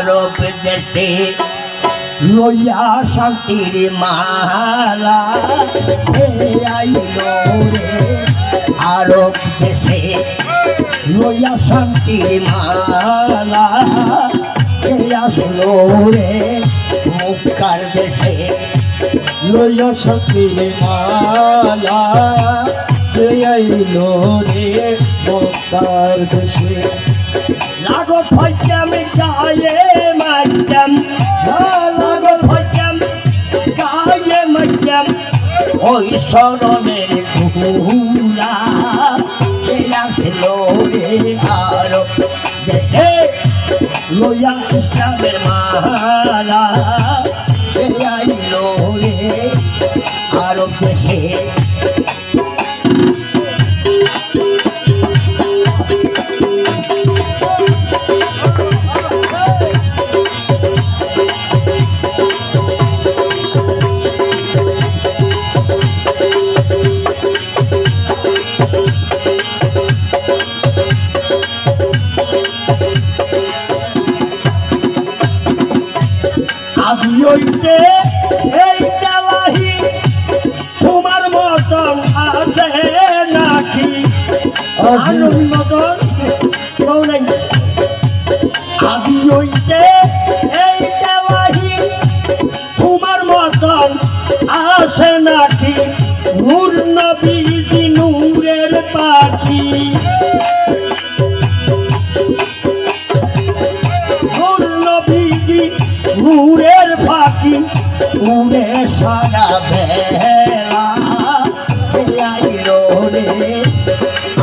আরব দেশে লইয়া শান্তির মালা। আইলো রে, আরব দেশে লইয়া শান্তির মালা। আসলো রে মুখার দেশে লইয়া সতীর মালা। আইলো রে, মক্কার দেশে লাগো ভজ্জাম গায়ে মাজ্জাম লাগো ভজ্জাম গায়ে মাজ্জাম ওই শরণের ধুলা আসলো রে আরও। লইয়া হইতে এই তেলাহি তোমার মতন আছে নাকি? আলোর মতন কেউ নাই। আদি হইতে এই তেলাহি তোমার মতন আছে নাকি? নূর নবী নূরের পাখি। নূর নবীজি নূরের ফাঁকি উড়ে সারা বেলা। আইলো রে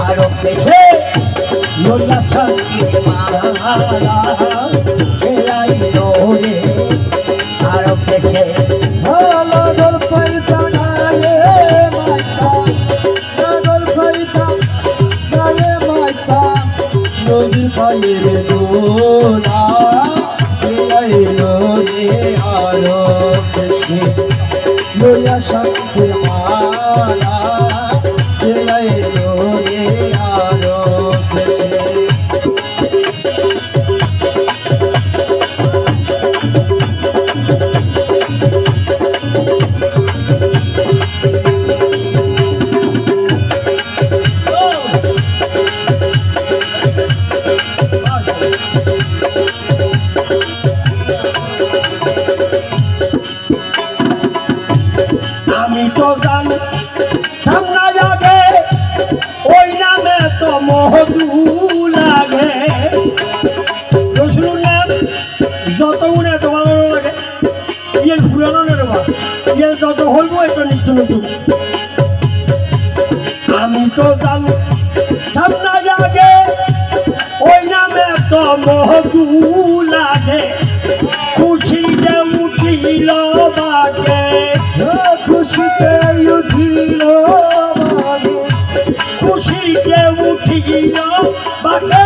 আরও পেছে লোলা শান্তি মালা আইলো রে আরও পেছে লাগল পাইতা গায়ে মাইতা। লাগল পাইতা মাইতা। নদী পায়ের দোলা রে আরও দেশে লইয়া সতীর যত গুণে তোমার ভালো লাগে। ইয়ের পুরানো নেবা ইয়ের যত হইব এটা নিত্য নতুন। আমি তো জানি সামনা যাবে ওই নামে তো মহদু লাগে। খুশিতে উঠিল বাকে খুশিতে উঠিল বাগে। খুশিতে উঠিল বাকে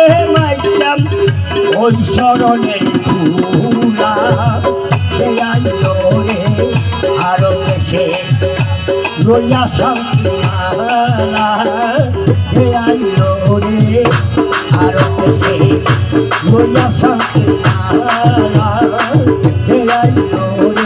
গায়ে মাইতাম ওই শরণের ফুলা দেয়াল রে আরও দেশে রইয়া শান্তি মালা দেয়াল রে আরও দেশে রইয়া শান্তি মালা দেয়াল রে